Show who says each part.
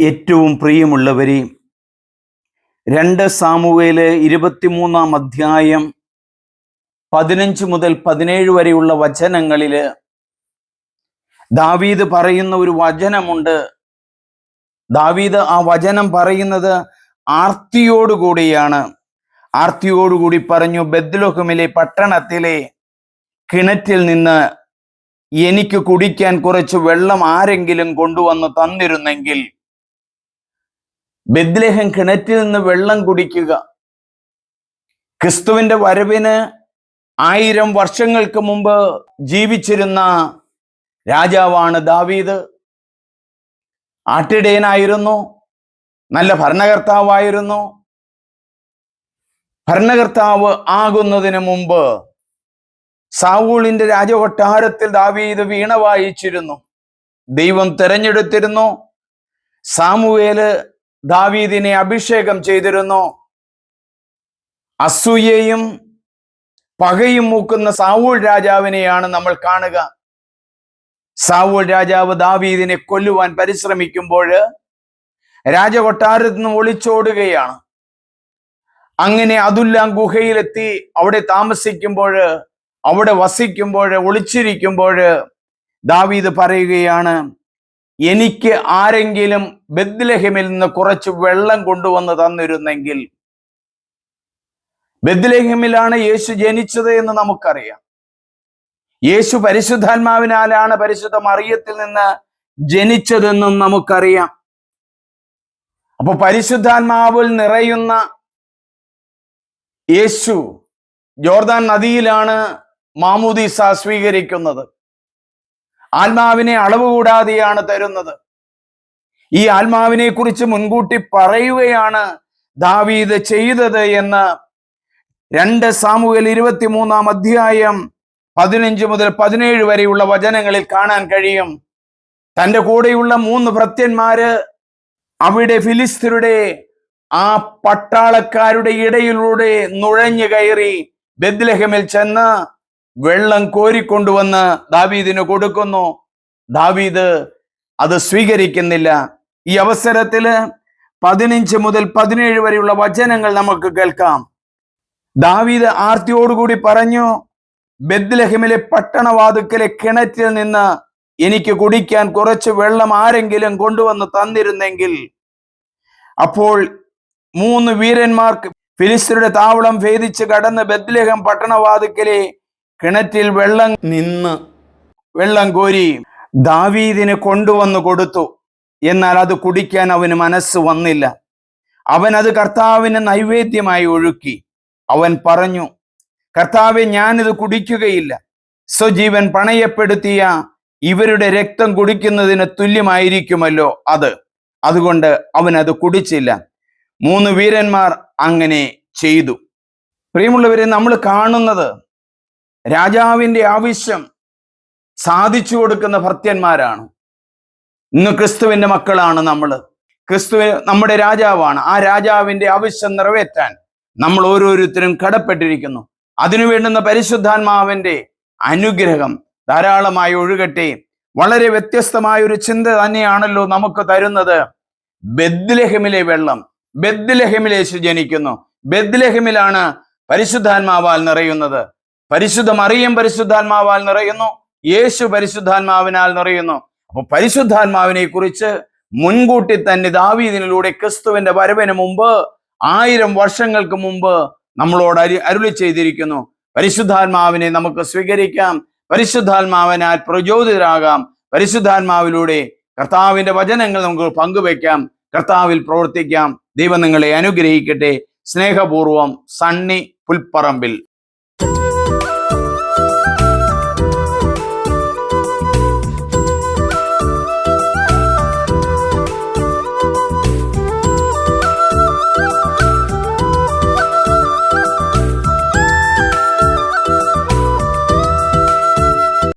Speaker 1: ഏറ്റവും പ്രിയമുള്ളവരെ രണ്ട് സാമുവേൽ ഇരുപത്തിമൂന്നാം അധ്യായം പതിനഞ്ച് മുതൽ പതിനേഴ് വരെയുള്ള വചനങ്ങളിൽ ദാവീദ് പറയുന്ന ഒരു വചനമുണ്ട്. ദാവീദ് ആ വചനം പറയുന്നത് ആർത്തിയോടുകൂടിയാണ്. ആർത്തിയോടുകൂടി പറഞ്ഞു ബദ്ലോഹമിലെ പട്ടണത്തിലെ കിണറ്റിൽ നിന്ന് എനിക്ക് കുടിക്കാൻ കുറച്ച് വെള്ളം ആരെങ്കിലും കൊണ്ടുവന്ന് തന്നിരുന്നെങ്കിൽ ബദ്ലേഹം കിണറ്റിൽ നിന്ന് വെള്ളം കുടിക്കുക. ക്രിസ്തുവിന്റെ വരവിന് ആയിരം വർഷങ്ങൾക്ക് മുമ്പ് ജീവിച്ചിരുന്ന രാജാവാണ് ദാവീദ്. ആട്ടിടയനായിരുന്നു നല്ല ഭരണകർത്താവായിരുന്നു. ഭരണകർത്താവ് ആകുന്നതിന് മുമ്പ് സാവൂളിന്റെ രാജകൊട്ടാരത്തിൽ ദാവീദ് വീണ വായിച്ചിരുന്നു. ദൈവം തെരഞ്ഞെടുത്തിരുന്നു. സാമുവേൽ ദാവീദിനെ അഭിഷേകം ചെയ്തിരുന്നു. അസൂയയും പകയും മൂക്കുന്ന സാവൂൾ രാജാവിനെയാണ് നമ്മൾ കാണുക. സാവൂൾ രാജാവ് ദാവീദിനെ കൊല്ലുവാൻ പരിശ്രമിക്കുമ്പോൾ രാജകൊട്ടാരത്തിൽ നിന്ന് ഒളിച്ചോടുകയാണ്. അങ്ങനെ അതുല്ലാം ഗുഹയിലെത്തി അവിടെ താമസിക്കുമ്പോൾ അവിടെ വസിക്കുമ്പോൾ ഒളിച്ചിരിക്കുമ്പോൾ ദാവീദ് പറയുകയാണ് എനിക്ക് ആരെങ്കിലും ബദ്ലഹമിൽ നിന്ന് കുറച്ച് വെള്ളം കൊണ്ടുവന്ന് തന്നിരുന്നെങ്കിൽ ബദ്ലഹമിലാണ് യേശു ജനിച്ചത് എന്ന് നമുക്കറിയാം. യേശു പരിശുദ്ധാത്മാവിനാലാണ് പരിശുദ്ധ മറിയത്തിൽ നിന്ന് ജനിച്ചതെന്നും നമുക്കറിയാം. അപ്പൊ പരിശുദ്ധാത്മാവിൽ നിറയുന്ന യേശു ജോർദാൻ നദിയിലാണ് മാമൂദീസ സ്വീകരിക്കുന്നത്. ആത്മാവിനെ അളവ് കൂടാതെയാണ് തരുന്നത്. ഈ ആത്മാവിനെ കുറിച്ച് മുൻകൂട്ടി പറയുകയാണ് ദാവീദ് ചെയ്തത് എന്ന് രണ്ട് സാമൂഹ്യൽ ഇരുപത്തിമൂന്നാം അധ്യായം പതിനഞ്ച് മുതൽ പതിനേഴ് വരെയുള്ള വചനങ്ങളിൽ കാണാൻ കഴിയും. തന്റെ കൂടെയുള്ള മൂന്ന് ഭൃത്യന്മാര് അവിടെ ഫിലിസ്തീനയുടെ ആ പട്ടാളക്കാരുടെ ഇടയിലൂടെ നുഴഞ്ഞു കയറി ബദ്ലഹമിൽ ചെന്ന് വെള്ളം കോരിക്കൊണ്ടുവന്ന് ദാവീദിന് കൊടുക്കുന്നു. ദാവീദ് അത് സ്വീകരിക്കുന്നില്ല. ഈ അവസരത്തിൽ പതിനഞ്ച് മുതൽ പതിനേഴ് വരെയുള്ള വചനങ്ങൾ നമുക്ക് കേൾക്കാം. ദാവീദ് ആർത്തിയോടുകൂടി പറഞ്ഞു ബദ്ലഹിമിലെ പട്ടണവാതുക്കലെ കിണറ്റിൽ നിന്ന് എനിക്ക് കുടിക്കാൻ കുറച്ച് വെള്ളം ആരെങ്കിലും കൊണ്ടുവന്ന് തന്നിരുന്നെങ്കിൽ അപ്പോൾ മൂന്ന് വീരന്മാർക്ക് ഫിലിസ്തരുടെ താവളം ഭേദിച്ച് കടന്ന് ബദ്ലഹം പട്ടണവാതുക്കലെ കിണറ്റിൽ വെള്ളം നിന്ന് വെള്ളം കോരി ദാവീദിന് കൊണ്ടുവന്നു കൊടുത്തു. എന്നാൽ അത് കുടിക്കാൻ അവന് മനസ്സ് വന്നില്ല. അവൻ അത് കർത്താവിന് നൈവേദ്യമായി ഒഴുക്കി. അവൻ പറഞ്ഞു കർത്താവെ ഞാനിത് കുടിക്കുകയില്ല. സ്വജീവൻ പണയപ്പെടുത്തിയ ഇവരുടെ രക്തം കുടിക്കുന്നതിന് തുല്യമായിരിക്കുമല്ലോ അത്. അതുകൊണ്ട് അവൻ അത് കുടിച്ചില്ല. മൂന്ന് വീരന്മാർ അങ്ങനെ ചെയ്തു. പ്രിയമുള്ളവരെ നമ്മൾ കാണുന്നത് രാജാവിന്റെ ആവശ്യം സാധിച്ചു കൊടുക്കുന്ന ഭർത്യന്മാരാണ്. ഇന്ന് ക്രിസ്തുവിന്റെ മക്കളാണ് നമ്മൾ. ക്രിസ്തു നമ്മുടെ രാജാവാണ്. ആ രാജാവിന്റെ ആവശ്യം നിറവേറ്റാൻ നമ്മൾ ഓരോരുത്തരും കടപ്പെട്ടിരിക്കുന്നു. അതിനു വേണ്ടുന്ന പരിശുദ്ധാത്മാവിന്റെ അനുഗ്രഹം ധാരാളമായി ഒഴുകട്ടെ. വളരെ വ്യത്യസ്തമായ ഒരു ചിന്ത തന്നെയാണല്ലോ നമുക്ക് തരുന്നത്. ബദ്ലഹമിലെ വെള്ളം. ബദ്ലഹമിലെ ജനിക്കുന്നു. ബദ്ലഹമിലാണ് പരിശുദ്ധാത്മാവാൽ നിറയുന്നത്. പരിശുദ്ധ മറിയം പരിശുദ്ധാത്മാവാൽ നിറയുന്നു. യേശു പരിശുദ്ധാത്മാവിനാൽ നിറയുന്നു. അപ്പൊ പരിശുദ്ധാത്മാവിനെ കുറിച്ച് മുൻകൂട്ടി തന്നെ ദാവീദിനിലൂടെ ക്രിസ്തുവിന്റെ വരവിന് മുമ്പ് ആയിരം വർഷങ്ങൾക്ക് മുമ്പ് നമ്മളോട് അരി അരുളി ചെയ്തിരിക്കുന്നു. പരിശുദ്ധാത്മാവിനെ നമുക്ക് സ്വീകരിക്കാം. പരിശുദ്ധാത്മാവിനാൽ പ്രചോദിതരാകാം. പരിശുദ്ധാത്മാവിലൂടെ കർത്താവിന്റെ വചനങ്ങൾ നമുക്ക് പങ്കുവെക്കാം കർത്താവിൽ പ്രവർത്തിക്കാം. ദൈവം നിങ്ങളെ അനുഗ്രഹിക്കട്ടെ. സ്നേഹപൂർവം സണ്ണി പുൽപ്പറമ്പിൽ.